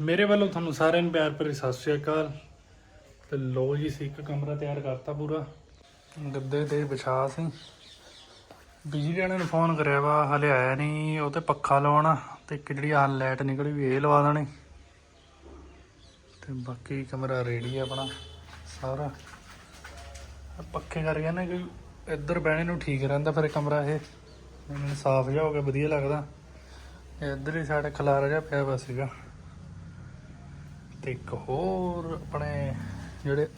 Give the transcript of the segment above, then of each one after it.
ਮੇਰੇ ਵੱਲੋਂ ਤੁਹਾਨੂੰ ਸਾਰਿਆਂ ਨੂੰ ਪਿਆਰ ਭਰੀ ਸਤਿ ਸ਼੍ਰੀ ਅਕਾਲ। ਤੇ ਲੋ ਜੀ ਸੀ ਇੱਕ ਕਮਰਾ ਤਿਆਰ ਕਰਤਾ ਪੂਰਾ। ਗੱਦੇ ਤੇ ਵਿਛਾ ਸੀ। ਬਿਜਲੀ ਵਾਲਿਆਂ ਨੂੰ ਫੋਨ ਕਰਿਆ ਵਾ, ਹਲੇ ਆਇਆ ਨਹੀਂ ਉਹ ਤੇ ਪੱਖਾ ਲਵਾਉਣਾ ਤੇ ਇੱਕ ਜਿਹੜੀ ਆ ਲਾਈਟ ਨਿਕਲੀ ਵੀ ਇਹ ਲਵਾ ਦੇਣੀ। ਤੇ ਬਾਕੀ ਕਮਰਾ ਰੈਡੀ ਆ ਆਪਣਾ ਸਾਰਾ। ਪੱਖੇ ਕਰਕੇ ਨਾ ਕਿ ਇੱਧਰ ਬਹਿਣੇ ਨੂੰ ਠੀਕ ਰਹਿੰਦਾ ਫਿਰ ਕਮਰਾ ਇਹ। ਮੈਨੂੰ ਸਾਫ਼ ਜਿਹਾ ਹੋ ਗਿਆ, ਵਧੀਆ ਲੱਗਦਾ। ਇੱਧਰ ਹੀ ਸਾਡੇ ਖਲਾਰਾ ਜਿਹਾ ਪਿਆ ਵਾ ਸੀਗਾ। ਤੇ ਇੱਕ ਹੋਰ ਆਪਣੇ ਜਿਹੜੇ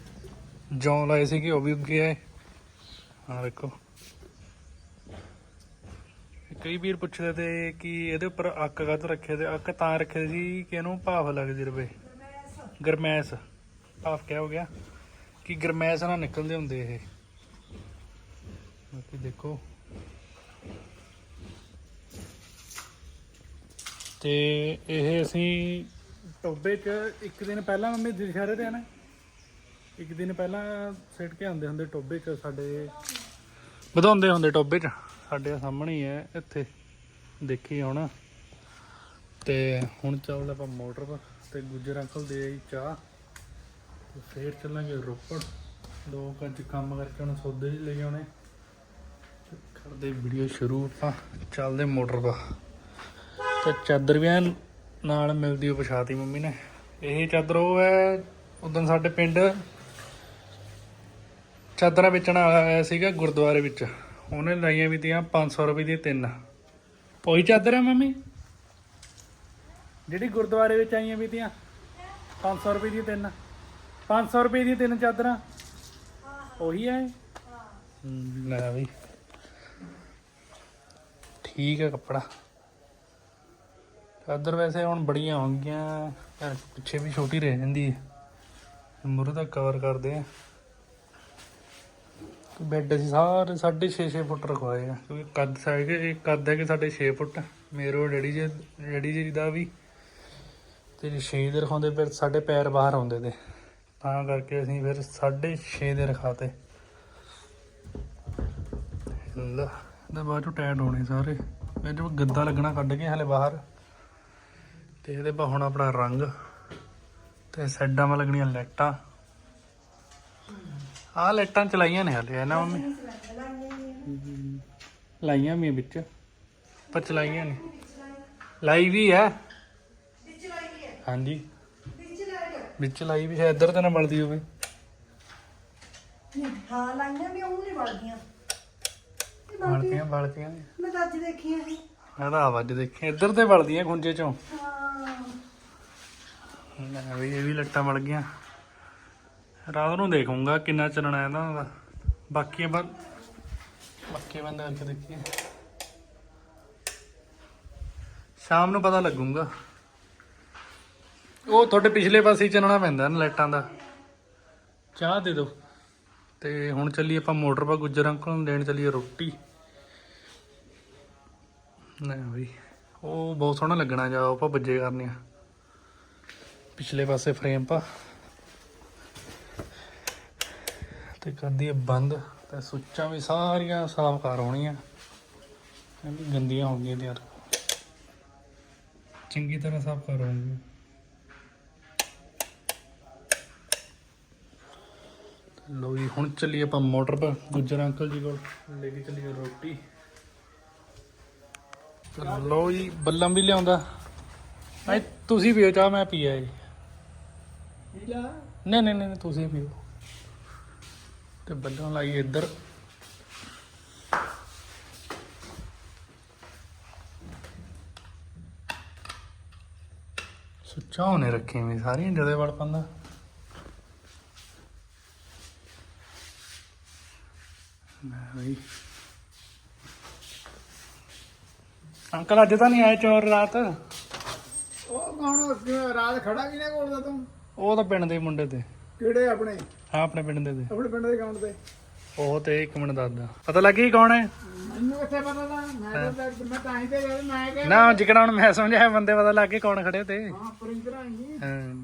ਜੌਂ ਲਾਏ ਸੀਗੇ, ਉਹ ਵੀ ਉੱਗੇ ਆਏ। ਹਾਂ ਦੇਖੋ। ਕਈ ਵੀਰ ਪੁੱਛਦੇ ਤੇ ਕਿ ਇਹਦੇ ਉੱਪਰ ਅੱਕ ਕਦ ਰੱਖੇ ਤੇ ਅੱਕ ਤਾਂ ਰੱਖੇ ਸੀ ਕਿ ਇਹਨੂੰ ਭਾਫ ਲੱਗਦੀ ਰਵੇ? ਗਰਮੈਸ। ਭਾਫ ਕਿਆ ਹੋ ਗਿਆ? ਕਿ ਗਰਮੈਸ ਨਾਲ ਨਿਕਲਦੇ ਹੁੰਦੇ ਇਹ। ਬਾਕੀ ਦੇਖੋ। ਤੇ ਇਹ ਅਸੀਂ ਟੋਬੇ 'ਚ ਇੱਕ ਦਿਨ ਪਹਿਲਾਂ ਮੰਮੀ ਦੁਸ਼ਹਿਰੇ ਤੇ ਆ ਨਾ, ਇੱਕ ਦਿਨ ਪਹਿਲਾਂ ਸਿੱਟ ਕੇ ਆਉਂਦੇ ਹੁੰਦੇ ਟੋਬੇ 'ਚ ਸਾਡੇ, ਵਧਾਉਂਦੇ ਹੁੰਦੇ ਟੋਬੇ 'ਚ, ਸਾਡੇ ਸਾਹਮਣੇ ਹੀ ਹੈ ਇੱਥੇ, ਦੇਖੀ ਹੁਣ। ਤੇ ਹੁਣ ਚੱਲਦਾ ਆਪਾਂ ਮੋਟਰ ਪਰ ਤੇ ਗੁੱਜਰ ਅੰਕਲ ਦੇ ਆਈ ਚਾਹ, ਤੇ ਫੇਰ ਚੱਲਾਂਗੇ ਰੋਪੜ। ਦੋ ਕੰਜ ਕੰਮ ਕਰਕੇ ਹੁਣ ਸੌਦੇ ਜਿਹੇ ਲੈ ਆਉਣੇ। ਕਰਦੇ ਵੀਡੀਓ ਸ਼ੁਰੂ ਆਪਾਂ, ਚੱਲਦੇ ਮੋਟਰ ਪਾ ਤੇ ਚਾਦਰ ਵੀ ਐਨ ਨਾਲ ਮਿਲਦੀ ਉਹ ਪਛਾਤੀ ਮੰਮੀ ਨੇ। ਇਹ ਚਾਦਰ ਉਹ ਹੈ ਉਦੋਂ ਸਾਡੇ ਪਿੰਡ ਚਾਦਰਾਂ ਵੇਚਣ ਆਇਆ ਸੀਗਾ ਗੁਰਦੁਆਰੇ ਵਿੱਚ। ਉਹਨੇ ਲਾਈਆਂ ਵੀ ਤੀਆਂ 500 ਰੁਪਏ ਦੀਆਂ ਤਿੰਨ। ਉਹੀ ਚਾਦਰ ਹੈ ਮੰਮੀ? ਜਿਹੜੀ ਗੁਰਦੁਆਰੇ ਵਿੱਚ ਆਈਆਂ ਵੀ ਤੀਆਂ 500 ਰੁਪਏ ਦੀਆਂ ਤਿੰਨ। 500 ਰੁਪਏ ਦੀਆਂ ਤਿੰਨ ਚਾਦਰਾਂ? ਉਹੀ ਹੈ ਲੈ ਬਈ ਠੀਕ ਹੈ ਕੱਪੜਾ। ਚਾਦਰ ਵੈਸੇ ਹੁਣ ਬੜੀਆਂ ਹੋਣਗੀਆਂ ਯਾਰ ਪਿੱਛੇ ਵੀ ਛੋਟੀ ਰਹਿ ਜਾਂਦੀ ਹੈ ਮੂਰੇ ਤੱਕ ਕਵਰ ਕਰਦੇ ਆ। ਬੈੱਡ ਅਸੀਂ ਸਾਰੇ 6.5 ਫੁੱਟ ਰਖਵਾਏ ਆ। ਕਿਉਂਕਿ ਕੱਦ ਸਾਈਜ਼ ਇਹ ਕੱਦ ਹੈ ਕਿ ਸਾਡੇ 6 ਫੁੱਟ। ਮੇਰੋ ਡੈਡੀ ਜੀ ਡੈਡੀ ਜੀ ਦਾ ਵੀ। ਤੇ ਛੇ ਦੇ ਰਖਾਉਂਦੇ, ਫਿਰ ਸਾਡੇ ਪੈਰ ਬਾਹਰ ਆਉਂਦੇ ਤੇ। ਤਾਂ ਕਰਕੇ ਅਸੀਂ ਫਿਰ 6.5 ਦੇ ਰਖਾਤੇ। ਲੈ, ਇਹਦਾ ਬਾਅਦ ਚੋਂ ਟਾਇਟ ਹੋਣੇ ਸਾਰੇ। ਇਹ ਜੋ ਗੱਦਾ ਲੱਗਣਾ ਕੱਢ ਕੇ, ਹਲੇ ਬਾਹਰ। ਤੇ ਇਹਦੇ ਪਾ ਹੁਣ ਆਪਣਾ ਰੰਗ ਤੇ ਸਾਈਡਾਂ 'ਮਾ ਲੱਗਣੀਆਂ ਲਾਈਟਾਂ। ਆਹ ਲਾਈਟਾਂ ਚਲਾਈਆਂ ਨੇ ਹਲੇ ਨਾ ਮੰਮੀ? ਲਾਈਆਂ ਵੀ ਆ ਵਿੱਚ। ਪਰ ਚਲਾਈਆਂ ਨੇ ਲਾਈ ਵੀ ਹੈ। ਹਾਂਜੀ। ਵਿੱਚ ਲਾਈ ਵੀ ਹੈ ਇੱਧਰ ਤਾਂ ਨਾ ਬਲਦੀ ਹੋਵੇ। ਹਾਂ ਲਾਈਆਂ ਵੀ ਉਹ ਨਹੀਂ ਬਲਦੀਆਂ। ਬਲਦੀਆਂ। ਨੇ। ਮੈਂ ਤਾਂ ਅੱਜ ਦੇਖੀਆਂ ਸੀ। ਮੈਂ ਤਾਂ ਆਵਾਜ਼ ਦੇਖੀ ਇੱਧਰ ਤੇ ਬਲਦੀਆਂ ਖੁੰਝੇ ਚੋਂ। ਹਾਂ। ਲੈ ਵੀ ਇਹ ਵੀ ਲੱਟਾਂ ਵੜ ਗਈਆਂ। ਰਾਤ ਨੂੰ ਦੇਖੂੰਗਾ ਕਿੰਨਾ ਚੱਲਣਾ ਇਹਨਾਂ ਦਾ। ਬਾਕੀ ਬੰਦ ਬਾਕੀ ਬੰਦ ਕਰਕੇ ਦੇਖੀਏ। ਸ਼ਾਮ ਨੂੰ ਪਤਾ ਲੱਗੂਗਾ। ਉਹ ਤੁਹਾਡੇ ਪਿਛਲੇ ਪਾਸੇ ਚੱਲਣਾ ਪੈਂਦਾ ਨਾ ਲਾਈਟਾਂ ਦਾ। ਚਾਹ ਦੇ ਦਿਓ। ਤੇ ਹੁਣ ਚੱਲੀਏ ਆਪਾਂ ਮੋਟਰ ਪਾ ਗੁੱਜਰ ਅੰਕਲ ਨੂੰ ਦੇਣ ਚੱਲੀਏ ਰੋਟੀ। ਲੈ ਵੀ, ਉਹ ਬਹੁਤ ਸੋਹਣਾ ਲੱਗਣਾ ਜਾ ਆਪਾਂ ਬੱਜੇ ਕਰਨੇ ਆ। ਪਿਛਲੇ ਪਾਸੇ ਫਰੇਮ ਪਾ। ਤੇ ਕਰਦੀ ਹੈ ਬੰਦ। ਤੇ ਸੁੱਚਾਂ ਵੀ ਸਾਰੀਆਂ ਸਾਫ਼ ਕਰ ਹੋਣੀਆਂ। ਇਹ ਗੰਦੀਆਂ ਹੋ ਗਈਆਂ ਯਾਰ। ਚੰਗੀ ਤਰ੍ਹਾਂ ਸਾਫ਼ ਕਰ ਹੋਣਗੀਆਂ। ਤੇ ਲਓ ਜੀ, ਹੁਣ ਚੱਲੀਏ ਆਪਾਂ ਮੋਟਰ ਪਰ ਗੁੱਜਰ ਅੰਕਲ ਜੀ ਕੋਲ ਲੈ ਕੇ ਚੱਲੀਏ ਰੋਟੀ। ਤੇ ਲਓ ਜੀ, ਬੱਲਮ ਵੀ ਲਿਆਉਂਦਾ। ਨਹੀਂ ਤੁਸੀਂ ਪੀਓ ਚਾਹ, ਮੈਂ ਪੀਆ ਜੀ। ਨਹੀਂ ਨਹੀਂ ਨਹੀਂ, ਤੁਸੀਂ ਪੀਓ। ਤੇ ਬੱਲਾਂ ਲਾਈ ਇੱਧਰ। ਸੁੱਚਾ ਹੋਣੇ ਰੱਖੇ ਵੀ ਸਾਰੀਆਂ ਜਦੇ ਵੜ ਪੰਦਾ ਮੈਂ ਬਈ। ਅੰਕਲ, ਅੱਜ ਤਾਂ ਨਹੀਂ ਆਏ ਚੋਰ ਰਾਤ? ਉਹ ਕੌਣ ਰਾਤ ਖੜਾ ਕਿਨੇ ਕੋਲ ਦਾ ਤੂੰ? ਉਹ ਤਾਂ ਪਿੰਡ ਦੇ ਮੁੰਡੇ ਤੇ। ਕਿਹੜੇ ਆਪਣੇ? ਹਾਂ ਆਪਣੇ ਪਿੰਡ ਦੇ ਤੇ। ਆਪਣੇ ਪਿੰਡ ਦੇ ਅਕਾਊਂਟ ਤੇ? ਉਹ ਤੇ ਇੱਕ ਮਿੰਟ ਦੱਸਦਾ ਪਤਾ ਲੱਗੀ ਕੌਣ ਹੈ? ਮੈਨੂੰ ਕਿੱਥੇ ਪਤਾ ਮੈਂ ਤਾਂ ਮੈਂ ਤਾਂ ਹੀ ਤੇ ਜਦ ਮੈਂ ਕਿਹਾ ਨਾ ਜਿਕਣਾ ਹੁਣ ਮੈਂ ਸਮਝਿਆ ਬੰਦੇ ਪਤਾ ਲੱਗ ਗਏ ਕੌਣ ਖੜੇ ਤੇ। ਹਾਂ ਪ੍ਰਿੰਟਰ ਆਈ ਹਾਂ।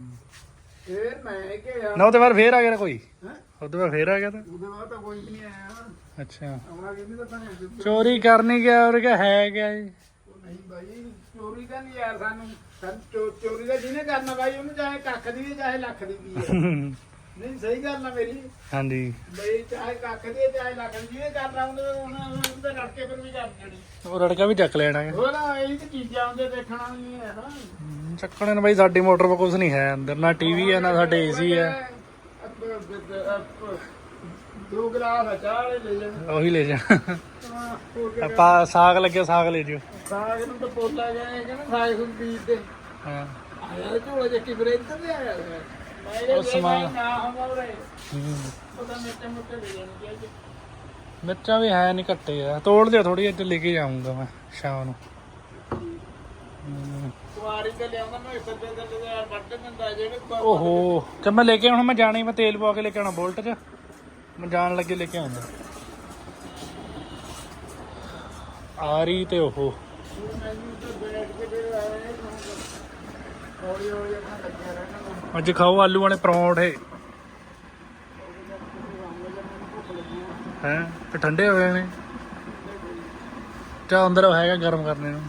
ਇਹ ਮੈਂ ਕਿਹਾ ਨਾ ਉਹਦੇ ਬਾਅਦ ਫੇਰ ਆ ਗਿਆ ਕੋਈ? ਹੈ? ਉਹਦੇ ਬਾਅਦ ਫੇਰ ਆ ਗਿਆ ਤਾਂ? ਉਹਦੇ ਬਾਅਦ ਤਾਂ ਕੋਈ ਵੀ ਨਹੀਂ ਆਇਆ। ਅੱਛਾ। ਆਉਣਾ ਤਾਂ ਚੋਰੀ ਕਰਨੀ ਗਿਆ ਉਹ ਕਿਹਾ ਹੈ ਗਿਆ ਜੀ? ਨਹੀਂ ਬਾਈ ਚੋਰੀ ਤਾਂ ਨਹੀਂ ਯਾਰ ਸਾਨੂੰ। ਸਾਨੂੰ ਚੋ- ਚੋਰੀ ਦਾ ਜਿਹਨੇ ਕਰਨਾ ਬਾਈ ਉਹਨੂੰ ਚਾਹੇ ਕੱਖ ਦੀ ਹੈ, ਚਾਹੇ ਲੱਖ ਦੀ ਵੀ ਹੈ। ਨਹੀਂ ਸਹੀ ਗੱਲ ਆ ਮੇਰੀ। ਹਾਂਜੀ। ਬਈ ਚਾਹੇ ਕੱਖ ਦੀ ਹੈ, ਚਾਹੇ ਲੱਖ ਦੀ ਜਿਹਨੇ ਕਰਨਾ ਉਹਨੇ ਉਹਨਾਂ ਉਹਦੇ ਰੜਕੇ ਫਿਰ ਵੀ ਕਰ ਦੇਣੀ। ਉਹ ਰੜਕਾ ਵੀ ਚੱਕ ਲੈਣਾ ਹੈ। ਹੋਰ ਇਹ ਤੇ ਚੀਜ਼ਾਂ ਹੁੰਦੇ ਦੇਖਣਾ ਨਹੀਂ ਹੈ ਨਾ। ਚੱਕਣੇ ਨੇ ਬਾਈ ਸਾਡੀ ਮੋਟਰ 'ਤੇ ਕੁਝ ਨਹੀਂ ਹੈ ਅੰਦਰ ਨਾ ਟੀਵੀ ਹੈ ਨਾ ਸਾਡੇ ਏਸੀ ਹੈ। ਦੋ ਗਲਾਸ ਆ ਚਾਹ ਵਾਲੇ ਲੈ ਜਾਣ ਉਹੀ ਲੈ ਜਾ। ਆਪਾਂ ਸਾਗ ਲੱਗਿਆ ਸਾਗ ਲੈ ਜਿਓ। ਸਾਗ ਨੂੰ ਤਾਂ ਪੋਲਾ ਜਾਏ ਕਹਿੰਦਾ ਸਾਗ ਨੂੰ ਬੀਜ ਦੇ। ਹਾਂ। ਆਇਆ ਝੋਲਾ ਚੱਕੀ ਫਿਰ ਇੱਧਰ ਤੇ ਆਇਆ ਉਹ ਸਮਾਨ- ਨਾ ਹੁੰਦਾ ਉਰੇ। ਉਹਦਾ ਮਿੱਟੇ ਮੁੱਟੇ ਲੈ ਜਾਣੀ ਚਾਹੀਦੀ ਮਿਰਚਾਂ ਵੀ ਹੈ ਨਹੀਂ ਘੱਟੇ ਆ। ਤੋੜ ਦਿਓ ਥੋੜੀ ਜਿਹੀ ਲੈ ਕੇ ਜਾਊਂਗਾ ਮੈਂ ਸ਼ਾਮ ਨੂੰ। ਹੂੰ। ਕੁਆਰੀ ਤੇ ਲਿਆਉਂਦਾ ਮੈਂ ਸੱਜੇ ਦੇ ਦੇ ਯਾਰ ਵੱਟ ਦਿੰਦਾ ਜਿਹੜੇ ਬ- ਓਹੋ। ਤੇ ਮੈਂ ਲੈ ਕੇ ਆਉਣਾ ਮੈਂ ਜਾਣਾ ਹੀ ਮੈਂ ਤੇਲ ਪਵਾ ਕੇ ਲੈ ਕੇ ਆਉਣਾ ਬੋਲਟ 'ਚ। ਮੈਂ ਜਾਣ ਲੱਗੇ ਲੈ ਕੇ ਆਉਂਦਾ। ਆਰੀ ਤੇ ਉਹ। ਮੈਨੂੰ ਤਾਂ ਰਹਿਣਾ ਅੱਜ ਖਾਓ ਆਲੂ ਵਾਲੇ ਪਰੌਂਠੇ। ਹੈ? ਤੇ ਠੰਡੇ ਹੋਏ ਨੇ? ਚਾ ਅੰਦਰ ਹੈਗਾ ਗਰਮ ਕਰਨੇ ਨੂੰ।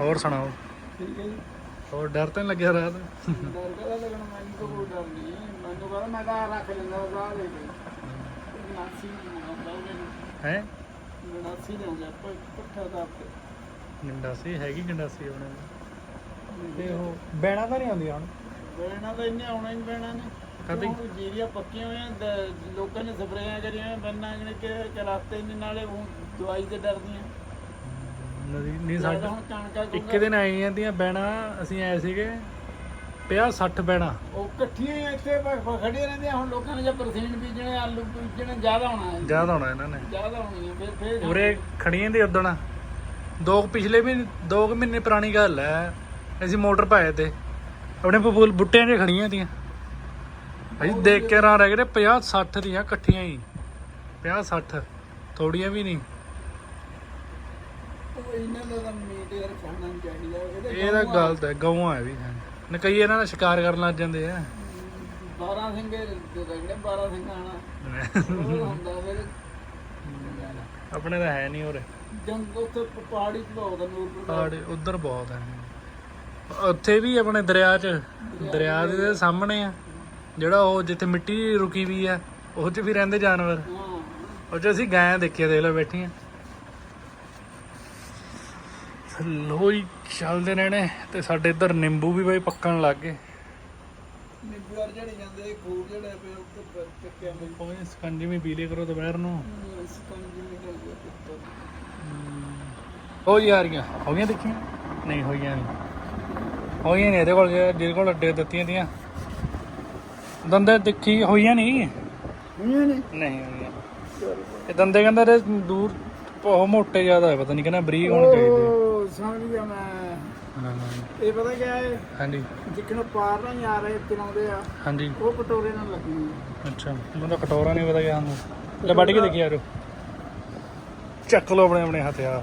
ਹੋਰ ਸੁਣਾਓ? ਠੀਕ ਹੈ ਜੀ। ਹੋਰ ਡਰ ਤਾਂ ਨੀ ਲੱਗਿਆ ਰਾਤ? ਡਰ ਕਦਾ ਲੱਗਣਾ ਮੈਨੂੰ ਤਾਂ ਕੋਈ ਡਰ ਨਹੀਂ ਮੈਨੂੰ ਕਹਿੰਦਾ ਮੈਂ ਤਾਂ ਰੱਖ ਲੈਂਦਾ ਰਾਹ ਦੇ ਕੇ। ਨਾਸੀ ਹੈ? ਨਾਸੀ ਲਿਆਉਂਦਾ ਆਪਾਂ ਪੱਠਾ ਦਾ ਆਪੇ। ਗੰਡਾਸੀ ਹੈਗੀ ਗੰਡਾਸੀ ਆਪਣੇ ਤੇ ਉਹ ਬੈਣਾ ਤਾਂ ਨਹੀਂ ਆਉਂਦੀ ਹੁਣ? ਬੈਣਾ ਤਾਂ ਇੰਨੇ ਆਉਣਾ ਹੀ ਨੀ ਪੈਣਾ ਨੇ। ਕਦੀ? ਕਿਉਂ ਜੀਰੀਆਂ ਪੱਕੀਆਂ ਹੋਈਆਂ ਦ- ਲੋਕਾਂ ਨੇ ਸਪਰੇਆਂ ਕਰੀਆਂ ਬੰਨਾਂ ਨੇ ਕਿ ਚਲਾਤੇ ਨਹੀਂ ਨਾਲੇ ਉਹ ਦਵਾਈ ਤੇ ਡਰਦੀਆਂ। ਨਦੀ ਨਹੀਂ ਸਾਡਾ ਸਾਡਾ ਹੁਣ ਕਣਕਾਂ ਇੱਕ ਦਿਨ ਆਈ ਜਾਂਦੀਆਂ ਬੈਣਾ ਅਸੀਂ ਆਏ ਸੀਗੇ 50 60 ਬੈਣਾ ਉਹ ਇਕੱਠੀਆਂ ਹੀ ਇੱਥੇ ਬ- ਖੜੀਆਂ ਰਹਿੰਦੀਆਂ ਹੁਣ ਲੋਕਾਂ ਨੇ ਜੇ ਪਰਸੀਨ ਬੀਜਣੇ ਆਲੂ ਬੀਜਣੇ ਜ਼ਿਆਦਾ ਹੋਣਾ ਹੈ। ਜ਼ਿਆਦਾ ਹੋਣਾ ਇਹਨਾਂ ਨੇ। ਜ਼ਿਆਦਾ ਹੋਣੀ ਹੈ ਫਿਰ ਫਿਰ ਉਰੇ ਖੜੀਆਂ ਦੀ ਉਦਣ। ਦੋ ਕੁ ਪਿਛਲੇ ਵੀ ਦੋ ਕੁ ਮਹੀਨੇ ਪੁਰਾਣੀ ਗੱਲ ਹੈ। ਅਸੀਂ ਮੋਟਰ ਪਾਏ ਤੇ। ਆਪਣੇ ਫੁੱਲ ਬੁੱਟਿਆਂ 'ਚ ਖੜੀਆਂ ਦੀਆਂ ਅਸੀਂ ਦੇਖ ਕੇ ਰਾਂ ਰਹਿ ਗਏ 50 60 ਦੀਆਂ ਇਕੱਠੀਆਂ ਹੀ। 50 60 ਥੋੜੀਆਂ ਵੀ ਨਹੀਂ। ਉਹ ਇਹਨਾਂ ਦਾ ਤਾਂ ਮੀਟ ਯਾਰ ਖਾਣਾ ਨਹੀਂ ਚਾਹੀਦਾ। ਇਹਦੇ ਇਹ ਤਾਂ ਗਲਤ ਹੈ ਗਊਆਂ ਹੈ ਵੀ ਨਾ ਕਈ ਇਹਨਾਂ ਦਾ ਸ਼ਿਕਾਰ ਕਰਨ ਲੱਗ ਜਾਂਦੇ ਆ। 12 ਸਿੰਘੇ ਰਗੜੇ 12 ਸਿੰਘਾਣਾ ਉਹ ਹੁੰਦਾ ਫਿਰ। ਆਪਣੇ ਤਾਂ ਹੈ ਨਹੀਂ ਉਰੇ ਜੰਗ ਉੱਥੇ ਪ- ਪਹਾੜੀ ਚ ਬਹੁਤ ਆ ਨੂਰਪੁਰ ਦਾ। ਪਹਾੜ ਉਧਰ ਬਹੁਤ ਹੈ। ਉੱਥੇ ਵੀ ਆਪਣੇ ਦਰਿਆ 'ਚ ਦਰਿਆ ਦੇ ਸਾਹਮਣੇ ਆ। ਜਿਹੜਾ ਉਹ ਜਿੱਥੇ ਮਿੱਟੀ ਰੁਕੀ ਵੀ ਆ ਉਹ 'ਚ ਵੀ ਰਹਿੰਦੇ ਜਾਨਵਰ। ਉਹ 'ਚ ਅਸੀਂ ਗਾਂ ਦੇਖੀਆਂ ਦੇਖ ਲਓ ਬੈਠੀਆਂ। ਲੋਈ ਚੱਲਦੇ ਰਹਿਣੇ ਤੇ ਸਾਡੇ ਇੱਧਰ ਨਿੰਬੂ ਵੀ ਬਈ ਪੱਕਣ ਲੱਗ ਗਏ। ਨਿੰਬੂ ਵਾਰ ਜਿਹੜੇ ਜਾਂਦੇ ਖੂਬ ਜਿਹੜੇ ਪਏ ਉੱਤੇ ਚੱਕਿਆ ਮੈਂ ਕੋਈ ਸਕੰਜੀ ਵੀ ਪੀ ਲਿਆ ਕਰੋ ਦੁਪਹਿਰ ਨੂੰ। ਸਕੰਜੀ ਗਿਆ ਪਿੱਤਲ ਹੋ। ਯਾਰੀਆਂ ਹੋ ਗਈਆਂ ਦੇਖੀਆਂ? ਨਹੀਂ ਹੋਈਆਂ ਨਹੀਂ। ਹੋਈਆਂ ਨਹੀਂ ਇਹਦੇ ਕੋਲ ਜੇ- ਜਿਹਦੇ ਕੋਲ ਅੱਡੇ ਦਿੱਤੀਆਂ ਦੀਆਂ ਦੰਦੇ ਦੇਖੀ ਹੋਈਆਂ ਨਹੀਂ? ਨਹੀਂ ਨਹੀਂ ਨਹੀਂ ਹੋਈਆਂ। ਇਹ ਦੰਦੇ ਕਹਿੰਦਾ ਦੂਰ ਬਹੁਤ ਮੋਟੇ ਜ਼ਿਆਦਾ ਹੈ ਪਤਾ ਨਹੀਂ ਕਹਿੰਦਾ ਬਰੀਕ ਹੋਣੇ ਚਾਹੀਦੇ। ਉਹ ਸਮਝ ਗਿਆ ਮੈਂ। ਹਾਂ, ਇਹ ਪਤਾ ਕਿਆ ਹੈ ਹਾਂਜੀ। ਜਿੱਕਣ ਪਾਰ ਨਹੀਂ ਆ ਰਹੇ ਚਲਾਉਂਦੇ ਆ ਹਾਂਜੀ। ਉਹ ਕਟੋਰੇ ਨਾਲ ਲੱਗੀ ਹੋਈ ਅੱਛਾ। ਮੈਨੂੰ ਤਾਂ ਕਟੋਰਾ ਨਹੀਂ ਪਤਾ ਕਿਆ ਹੁੰਦਾ। ਲੈ ਵੱਢ ਕੇ ਦੇਖੀ ਯਾਰੋ ਚੱਕ ਲਓ ਆਪਣੇ ਆਪਣੇ ਹਥਿਆਰ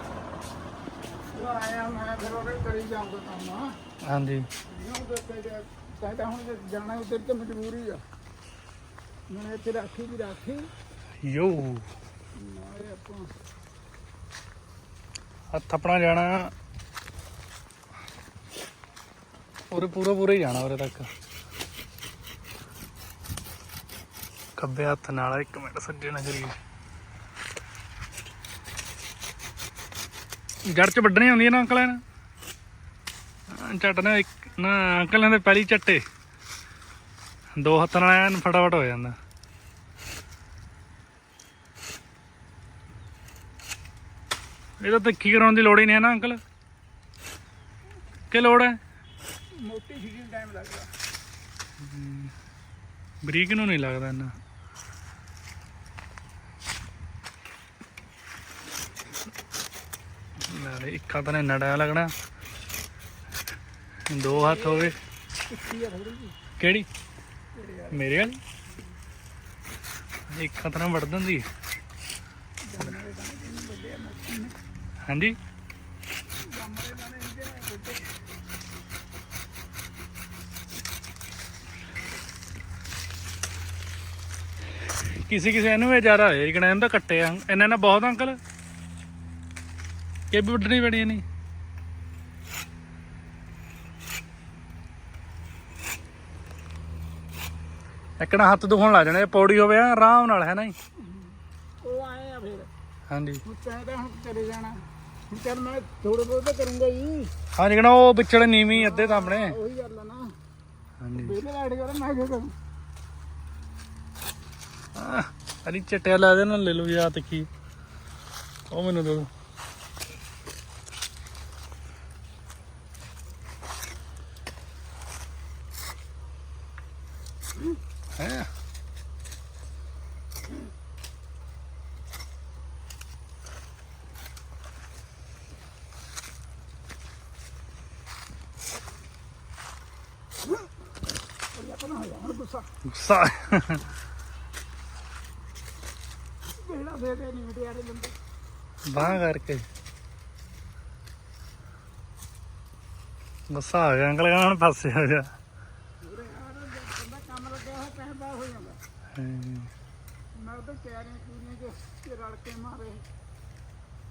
ਉਹ ਆਇਆ ਮੈਂ ਫਿਰ ਉਹਦੇ ਕਰੀ ਜਾਂਦਾ ਕੰਮ ਹਾਂਜੀ। ਇਹਨੂੰ ਤੇ ਤਾਂ ਤਾਂ ਹੁਣ ਜੇ ਜਾਣਾ ਉੱਧਰ ਤੇ ਮਜਬੂਰੀ ਆ। ਮੈਂ ਇੱਥੇ ਰੱਖੀ ਵੀ ਰੱਖੀ। ਯੋ। ਨਾਲੇ ਆਪਾਂ। ਹੱਥ ਆਪਣਾ ਜਾਣਾ। ਉਰੇ ਪੂਰਾ ਪੂਰਾ ਹੀ ਜਾਣਾ ਉਰੇ ਤੱਕ। ਖੱਬੇ ਹੱਥ ਨਾਲ ਇੱਕ ਮਿੰਟ ਸੱਜੇ ਨਾ ਕਰੀਏ ਜੜ ਚ ਵੱਢਣੀ ਹੁੰਦੀ ਹੈ ਨਾ ਅੰਕਲਾਂ ਨੇ ਝੱਟ ਨਾ ਇੱਕ ਨਾ ਅੰਕਲਾਂ ਦੇ ਪਹਿਲੀ ਝੱਟੇ। ਦੋ ਹੱਥ ਨਾਲ ਐਨ ਫਟਾਫਟ ਹੋ ਜਾਂਦਾ। ਇਹਦਾ ਤਾਂ ਕੀ ਕਰਾਉਣ ਦੀ ਲੋੜ ਹੀ ਨਹੀਂ ਹੈ ਨਾ ਅੰਕਲ। ਕੀ ਲੋੜ ਹੈ? ਮੋਟੀ ਸੀਗੀ ਟਾਈਮ ਲੱਗਦਾ ਬਰੀਕ ਨੂੰ ਨਹੀਂ ਲੱਗਦਾ ਇੰਨਾ। ਨਾਲੇ ਇੱਕ ਹੱਥ ਨੇ ਨੜਾ ਲੱਗਣਾ। ਦੋ ਹੱਥ ਹੋਵੇ ਕਿਹੜੀ? ਮੇਰੇ ਵਾਲੀ। ਇੱਕ ਹੱਥ ਨਾਲ ਵੜ ਦਿੰਦੀ। ਹਾਂਜੀ। ਕਿਸੇ ਕਿਸੇ ਨੂੰ ਇਹ ਜ਼ਿਆਦਾ ਹੋਇਆ ਕਿ ਇਹਨਾਂ ਦਾ ਕੱਟੇ ਆ। ਇਹਨਾਂ ਨਾਲ ਬਹੁਤ ਅੰਕਲ। ਕਿ ਵੀ ਵੱਢਣੀ ਪੈਣੀ ਨਹੀਂ ਇੱਕਣਾ ਹੱਥ ਦੁਖਣ ਲੱਗ ਜਾਣੇ ਪੌੜੀ ਹੋਵੇ ਆਰਾਮ ਨਾਲ ਹੈ ਨਾ ਜੀ? ਉਹ ਆਏ ਆ ਫਿਰ। ਹਾਂਜੀ। ਹੁਣ ਚਾਹੀਦਾ ਹੁਣ ਚਲੇ ਜਾਣਾ। ਹੁਣ ਚੱਲ ਮੈਂ ਥੋੜੇ ਬਹੁਤ ਕਰੂੰਗਾ ਜੀ। ਕਿਹਣਾ ਉਹ ਵਿਚਲੇ ਨੀਵੀਂ ਅੱਧੇ ਆਪਣੇ ਉਹੀ ਗੱਲ ਆ ਨਾ। ਹਾਂਜੀ। ਵੇਲੇ ਲਾਈਟ ਕਰ ਮੈਂ ਕਿਹਾ ਕਰੂੰ? ਅਰੀ ਚਟਿਆ ਲਾ ਦੇ ਨਾ ਲੈ ਲਓ ਯਾ ਤੇ ਕੀ। ਉਹ ਮੈਨੂੰ ਦੇ ਹੈ ਆਪਣਾ ਹੋ ਜਾ ਹੁਣ ਗੁੱਸਾ। ਗੁੱਸਾ ਵੇਲਾ ਦੇ ਦੇ ਨਹੀਂ ਮਟਿਆਰੇ ਬੰਦੇ ਬਾਹ ਕਰਕੇ। ਗੁੱਸਾ ਆ ਗਿਆ ਅੰਕਲ ਕਹਿੰਦਾ ਹੁਣ ਪਾਸੇ ਹੋ ਜਾ ਪੂਰੇ ਯਾਰ ਬੰਦਾ ਕੰਮ ਲੱਗਿਆ ਹੋਇਆ ਪੈਸੇ ਬਾਹਰ ਹੋ ਜਾਂਦਾ। ਹਮ, ਮੈਂ ਤਾਂ ਕਿਆਰੀਆਂ ਕੂਰੀਆਂ ਚ ਰਲ ਕੇ ਮਾਰੇ।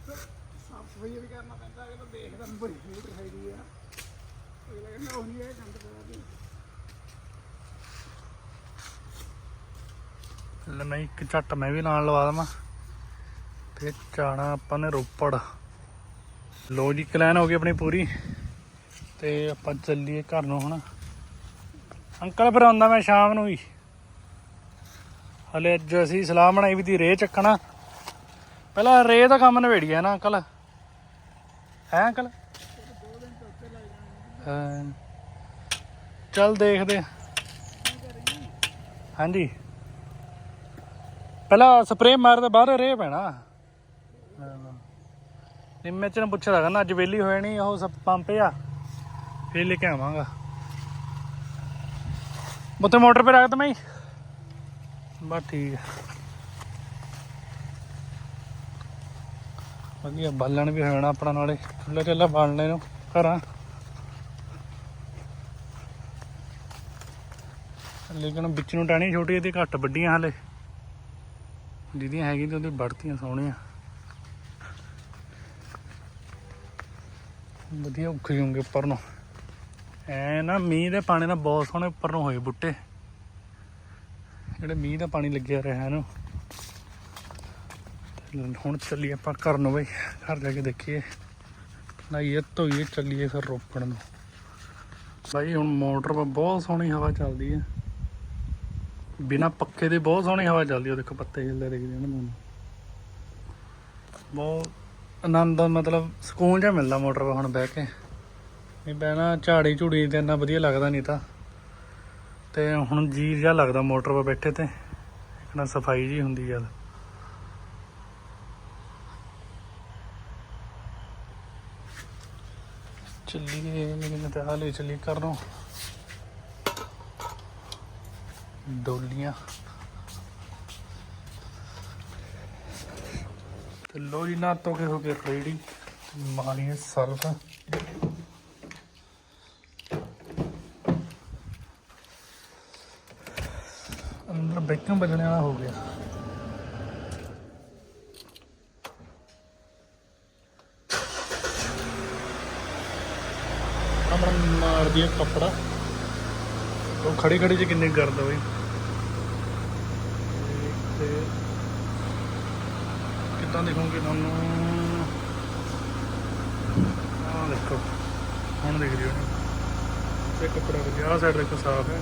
ਸਾਫ਼ ਸਫ਼ਾਈ ਵੀ ਕਰਨਾ ਪੈਂਦਾ ਅਗਲਾ ਦੇਖਦਾ ਬੜੀ ਫੀਟ ਹੈਗੀ ਆ। ਅਗਲਾ ਕਹਿੰਦਾ ਉਹ ਨਹੀਂ ਇਹ ਗੰਦ ਪਿਆ ਜੀ ਲੈ ਮੈਂ ਇੱਕ ਝੱਟ ਮੈਂ ਵੀ ਨਾਲ ਲਵਾ ਦਵਾਂ। ਤੇ ਜਾਣਾ ਆਪਾਂ ਨੇ ਰੋਪੜ। ਲੋ ਜੀ, ਕਲੈਨ ਹੋ ਗਈ ਆਪਣੀ ਪੂਰੀ। ਤੇ ਆਪਾਂ ਚੱਲੀਏ ਘਰ ਨੂੰ ਹੁਣ। ਅੰਕਲ ਫਿਰ ਆਉਂਦਾ ਮੈਂ ਸ਼ਾਮ ਨੂੰ ਹੀ। ਹਲੇ ਅੱਜ ਅਸੀਂ ਸਲਾਹ ਬਣਾਈ ਵੀ ਦੀ ਰੇ ਚੱਕਣਾ। ਪਹਿਲਾਂ ਰੇ ਦਾ ਕੰਮ ਨਵੇੜੀਆ ਨਾ ਅੰਕਲ। ਹੈ ਅੰਕਲ? ਚੱਲ ਦੇਖਦੇ ਹਾਂਜੀ। ਪਹਿਲਾਂ ਸਪਰੇਅ ਮਾਰਦੇ ਬਾਹਰ ਰੇ ਪੈਣਾ। ਨਿੰਮੇ ਚ ਨੂੰ ਪੁੱਛਦਾ ਕਹਿੰਦਾ, ਅੱਜ ਵੇਲੀ ਹੋਏ ਨਹੀਂ ਉਹ ਸਭ ਪੰਪ ਆ। ਫੇਰ ਲੈ ਕੇ ਆਵਾਂਗਾ। ਉੱਤੇ ਮੋਟਰ ਤੇ ਰੱਖ ਦਵਾਂ ਬਸ ਠੀਕ ਹੈ ਵਧੀਆ, ਬਾਲਣ ਵੀ ਹੋ ਜਾਣਾ ਆਪਣਾ ਨਾਲੇ। ਚੁੱਲ੍ਹਾ ਚੱਲਾ ਬਾਲਣੇ ਨੂੰ, ਘਰਾਂ। ਲੇਕਿਨ ਵਿੱਚ ਨੂੰ ਟਾਣੀ ਛੋਟੀ ਤੇ ਘੱਟ ਵੱਡੀਆਂ ਹਲੇ। ਜਿਹਦੀਆਂ ਹੈਗੀਆਂ ਤੇ ਉਹਦੇ ਵੜਤੀਆਂ ਸੋਹਣੀਆਂ। ਵਧੀਆ ਉੱਖ ਜੂਗੇ ਉੱਪਰ। ਨੂੰ ਐ ਨਾ ਮੀਂਹ ਦੇ ਪਾਣੀ ਨਾਲ ਬਹੁਤ ਸੋਹਣੇ ਉੱਪਰ ਨੂੰ ਹੋਏ ਬੁੱਟੇ। ਜਿਹੜੇ ਮੀਂਹ ਦਾ ਪਾਣੀ ਲੱਗਿਆ ਰਿਹਾ ਇਹਨੂੰ। ਹੁਣ ਚੱਲੀਏ ਆਪਾਂ ਘਰ ਨੂੰ ਬਈ, ਘਰ ਜਾ ਕੇ ਦੇਖੀਏ। ਨਾਈਏ ਧੋਈਏ, ਚੱਲੀਏ ਫਿਰ ਰੋਪਣ ਨੂੰ। ਬਾਈ, ਹੁਣ ਮੋਟਰ ਬਹੁਤ ਸੋਹਣੀ ਹਵਾ ਚੱਲਦੀ ਹੈ ਬਿਨਾ ਪੱਖੇ ਦੇ ਬਹੁਤ ਸੋਹਣੀ ਹਵਾ ਚੱਲਦੀ ਉਹ ਦੇਖੋ ਪੱਤੇ ਹਿੱਲਦੇ ਦਿਖਦੇ ਨੇ ਮੈਨੂੰ। ਬਹੁਤ ਆਨੰਦ, ਮਤਲਬ ਸਕੂਨ ਜਿਹਾ ਮਿਲਦਾ ਮੋਟਰ 'ਤੇ ਹੁਣ ਬਹਿ ਕੇ। ਨਹੀਂ ਬਹਿਣਾ ਝਾੜੀ ਝੂੜੀ ਤੇ ਇੰਨਾ ਵਧੀਆ ਲੱਗਦਾ ਨਹੀਂ ਤਾਂ। ਤੇ ਹੁਣ ਜੀ ਜਿਹਾ ਲੱਗਦਾ ਮੋਟਰ 'ਤੇ ਬੈਠੇ ਤੇ, ਇੱਕ ਨਾ ਸਫ਼ਾਈ ਜੀ ਹੁੰਦੀ ਜਦ ਚੱਲੀਏ ਲੇਕਿਨ ਤੇ ਹਾਲੇ ਚੱਲੀ ਕਰ ਰਹਾ ਡੋਲੀਆਂ। ਤੇ ਲੋ ਜੀ, ਨਾ ਤੋ ਕੇ ਹੋ ਕੇ ਰੈਡੀ ਮਾਰੀਏ ਸਰਫ। ਅੰਦਰ ਬੇਕਿੰਗ ਬਜਣੇ ਵਾਲਾ ਹੋ ਗਿਆ। ਅਮਰ ਮਾਰ ਦਿਆ ਕੱਪੜਾ। ਉਹ ਖੜੀ ਖੜੀ ਚ ਕਿੰਨੀ ਗਰਦ ਹੋਈ ਤੇ ਕਿੱਦਾਂ ਦਿਖੂਗੀ ਤੁਹਾਨੂੰ। ਆਹ ਦੇਖੋ ਹੁਣ ਦਿਖ ਰਹੀ ਹੋਣੀ। ਤੇ ਕੱਪੜਾ ਵਧੀਆ ਆਹ ਸਾਈਡ ਦੇਖੋ ਸਾਫ਼ ਹੈ।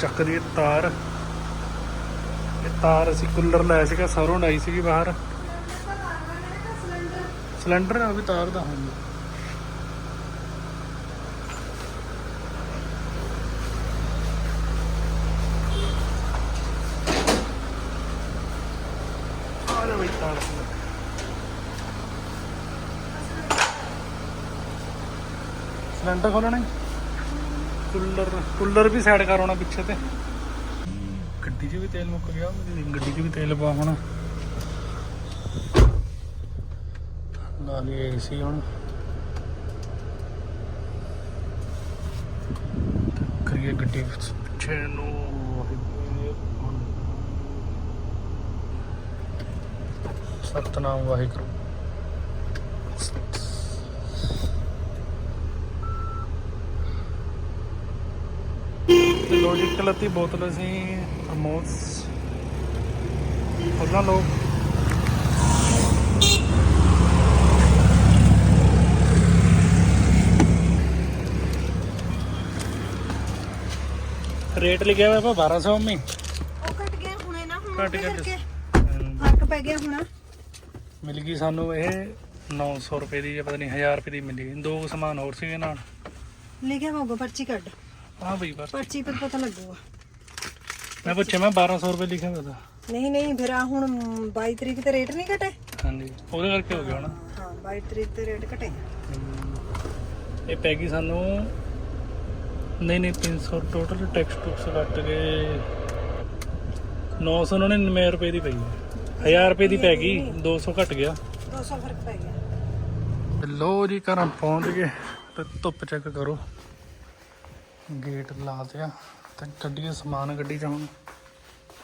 ਚੱਕ ਦੀ ਤਾਰ। ਇਹ ਤਾਰ ਅਸੀਂ ਕੂਲਰ ਲਾਇਆ ਸੀਗਾ ਸਰੋਂ ਡਾਈ ਸੀਗੀ ਬਾਹਰ। ਸਿਲੰਡਰ ਆ ਵੀ ਤਾਰ ਦਾ ਹਾਂਜੀ ਆ ਲੈ ਬਈ ਤਾਰ ਸਿਲੰਡਰ ਖੋਲਣਾ ਹੀ? ਕੂਲਰ ਕੂਲਰ ਵੀ ਸਾਈਡ ਕਰ ਹੋਣਾ ਪਿੱਛੇ ਤੇ। ਗੱਡੀ 'ਚ ਵੀ ਤੇਲ ਮੁੱਕ ਗਿਆ, ਗੱਡੀ 'ਚ ਵੀ ਤੇਲ ਪਾ ਹੁਣ। ਲਾ ਲਈ ਏਸੀ ਹੁਣ। ਕਰੀਏ ਗੱਡੀ ਪਿੱਛੇ ਨੂੰ। ਸਤਨਾਮ ਵਾਹਿਗੁਰੂ। ਤੇ ਲੋ ਜੀ ਕਲਤੀ ਬੋਤਲ ਅਸੀਂ ਪ੍ਰਮੋਸ ਉਹਨਾਂ ਲੋਕ ਰੇਟ ਲਿਖਿਆ ਹੋਇਆ ਵਾ 1200 ਮੀ ਉਹ ਘਟ ਗਿਆ ਹੁਣੇ ਨਾ ਹੁਣ ਘੱਟ ਗਿਆ ਫ਼ਰਕ ਪੈ ਗਿਆ ਹੁਣ। ਮਿਲ ਗਈ ਸਾਨੂੰ ਇਹ 900 ਰੁਪਏ ਦੀ ਜਾਂ ਪਤਾ ਨਹੀਂ 1000 ਰੁਪਏ ਦੀ ਮਿਲੀ ਦੋ ਸਮਾਨ ਹੋਰ ਸੀਗੇ ਨਾਲ। ਲਿਖਿਆ ਹੋਊਗਾ ਪਰਚੀ ਕੱਢ। ਹਾਂ ਬਈ ਬਸ। ਪਰਚੀ ਪਰ ਪਤਾ ਲੱਗੂਗਾ। ਮੈਂ ਪੁੱਛਿਆ ਮੈਂ 1200 ਰੁਪਏ ਲਿਖਿਆ। ਨਹੀਂ ਨਹੀਂ ਫਿਰ ਆ ਹੁਣ 22 ਤਰੀਕ ਤੇ ਰੇਟ ਨਹੀਂ ਘਟੇ? ਹਾਂਜੀ ਉਹਦੇ ਕਰਕੇ ਹੋ ਗਿਆ ਹੁਣ। ਹਾਂ 22 ਤਰੀਕ ਤੇ ਰੇਟ ਘਟੇ। ਇਹ ਪੈ ਗਈ ਸਾਨੂੰ ਨਹੀਂ ਨਹੀਂ 300 ਟੋਟਲ ਟੈਕਸ ਟੁਕਸ ਕੱਟ ਕੇ 999 ਰੁਪਏ ਦੀ ਪਈ। ਹੈ 1000 ਰੁਪਏ ਦੀ ਪੈ ਗਈ 200 ਘਟ ਗਿਆ। 200 ਫ਼ਰਕ ਪੈ ਗਿਆ। ਲੋ ਜੀ ਘਰਾਂ ਪਹੁੰਚ ਗਏ ਤੇ ਧੁੱਪ ਚੈੱਕ ਕਰੋ। ਗੇਟ ਲਾ ਦਿਆ ਤੇ ਦਾ ਸਮਾਨ ਗੱਡੀ ਚ ਹੁਣ।